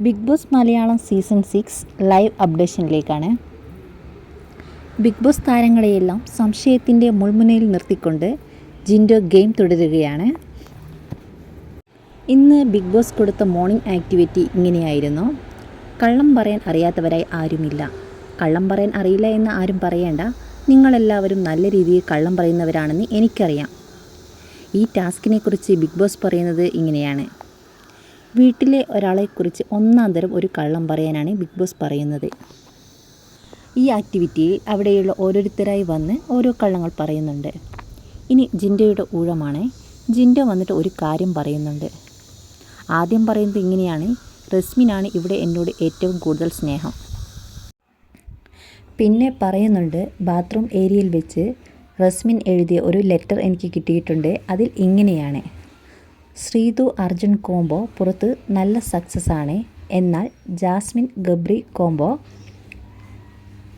Big Boss Malayalam season six live അപ്ഡേഷനിലേക്കാണ്. Big boss താരങ്ങളെയെല്ലാം സംശയത്തിന്റെ മുൾമുനയിൽ നിർത്തിക്കൊണ്ട് ജിൻഡോ ഗെയിം തുടരുകയാണ്. ഇന്ന് ബിഗ് ബോസ് കൊടുത്ത മോർണിംഗ് ആക്ടിവിറ്റി ഇങ്ങനെയായിരുന്നു. കള്ളം പറയാൻ അറിയാത്തവരായി ആരുമില്ല. കള്ളം പറയാൻ അറിയില്ല എന്ന് ആരും പറയേണ്ട. നിങ്ങളെല്ലാവരും നല്ല രീതിയിൽ കള്ളം പറയുന്നവരാണെന്ന് എനിക്കറിയാം. ഈ ടാസ്കിനെക്കുറിച്ച് ബിഗ് ബോസ് പറയുന്നത് ഇങ്ങനെയാണ്. വീട്ടിലെ ഒരാളെക്കുറിച്ച് ഒന്നാം തരം ഒരു കള്ളം പറയാനാണ് ബിഗ് ബോസ് പറയുന്നത്. ഈ ആക്ടിവിറ്റിയിൽ അവിടെയുള്ള ഓരോരുത്തരായി വന്ന് ഓരോ കള്ളങ്ങൾ പറയുന്നുണ്ട്. ഇനി ജിൻഡോയുടെ ഊഴമാണ്. ജിൻഡോ വന്നിട്ട് ഒരു കാര്യം പറയുന്നുണ്ട്. ആദ്യം പറയുന്നത് ഇങ്ങനെയാണ് റസ്മിനാണ് ഇവിടെ എന്നോട് ഏറ്റവും കൂടുതൽ സ്നേഹം. പിന്നെ പറയുന്നുണ്ട് ബാത്റൂം ഏരിയയിൽ വെച്ച് റസ്മിൻ എഴുതിയ ഒരു ലെറ്റർ എനിക്ക് കിട്ടിയിട്ടുണ്ട് അതിൽ ഇങ്ങനെയാണ്. ശ്രീതു അർജുൻ കോംബോ പുറത്ത് നല്ല സക്സസ് ആണ്. എന്നാൽ ജാസ്മിൻ ഗബ്രി കോംബോ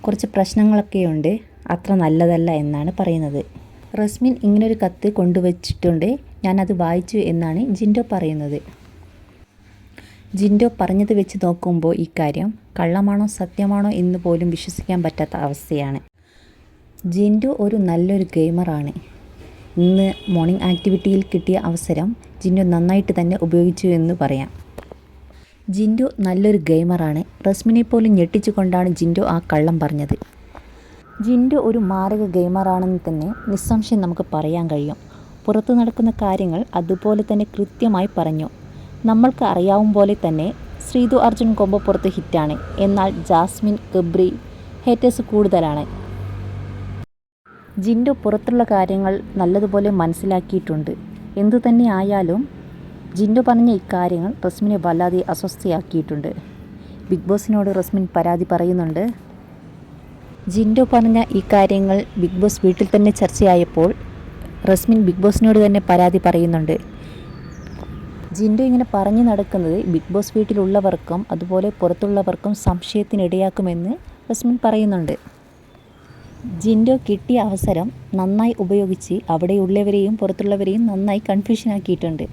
കുറച്ച് പ്രശ്നങ്ങളൊക്കെയുണ്ട് അത്ര നല്ലതല്ല എന്നാണ് പറയുന്നത്. റസ്മിൻ ഇങ്ങനൊരു കത്ത് കൊണ്ടുവച്ചിട്ടുണ്ട്. ഞാനത് വായിച്ചു എന്നാണ് ജിൻഡോ പറയുന്നത്. ജിൻഡോ പറഞ്ഞത് വെച്ച് നോക്കുമ്പോൾ ഇക്കാര്യം കള്ളമാണോ സത്യമാണോ എന്ന് പോലും വിശ്വസിക്കാൻ പറ്റാത്ത അവസ്ഥയാണ്. ജിൻഡോ ഒരു നല്ലൊരു ഗെയിമറാണ് ഇന്ന് മോർണിംഗ് ആക്ടിവിറ്റിയിൽ കിട്ടിയ അവസരം ജിൻഡു നന്നായിട്ട് തന്നെ ഉപയോഗിച്ചു എന്ന് പറയാം. ജിൻഡു നല്ലൊരു ഗെയിമറാണ് റസ്മിനെ പോലും ഞെട്ടിച്ചുകൊണ്ടാണ് ജിൻഡു ആ കള്ളം പറഞ്ഞത്. ജിൻഡു ഒരു മാരക ഗെയിമറാണെന്ന് തന്നെ നിസ്സംശയം നമുക്ക് പറയാൻ കഴിയും. പുറത്തു നടക്കുന്ന കാര്യങ്ങൾ അതുപോലെ തന്നെ കൃത്യമായി പറഞ്ഞു. നമ്മൾക്ക് അറിയാവും പോലെ തന്നെ ശ്രീതു അർജുൻ കൊമ്പപ്പുറത്ത് ഹിറ്റാണ് എന്നാൽ ജാസ്മിൻ ഗബ്രി ഹേറ്റേഴ്സ് കൂടുതലാണ്. ജിൻഡോ പുറത്തുള്ള കാര്യങ്ങൾ നല്ലതുപോലെ മനസ്സിലാക്കിയിട്ടുണ്ട്. എന്തു തന്നെ ആയാലും ജിന്റെ പറഞ്ഞ ഇക്കാര്യങ്ങൾ റസ്മിനെ വല്ലാതെ അസ്വസ്ഥയാക്കിയിട്ടുണ്ട്. ബിഗ് ബോസിനോട് റസ്മിൻ പരാതി പറയുന്നുണ്ട്. ജിൻഡോ പറഞ്ഞ ഈ കാര്യങ്ങൾ ബിഗ് ബോസ് വീട്ടിൽ തന്നെ ചർച്ചയായപ്പോൾ റസ്മിൻ ബിഗ് ബോസിനോട് തന്നെ പരാതി പറയുന്നുണ്ട്. ജിൻഡോ ഇങ്ങനെ പറഞ്ഞു നടക്കുന്നത് ബിഗ് ബോസ് വീട്ടിലുള്ളവർക്കും അതുപോലെ പുറത്തുള്ളവർക്കും സംശയത്തിനിടയാക്കുമെന്ന് റസ്മിൻ പറയുന്നുണ്ട്. ജിൻഡോ കിട്ടിയ അവസരം നന്നായി ഉപയോഗിച്ച് അവിടെയുള്ളവരെയും പുറത്തുള്ളവരെയും നന്നായി കൺഫ്യൂഷനാക്കിയിട്ടുണ്ട്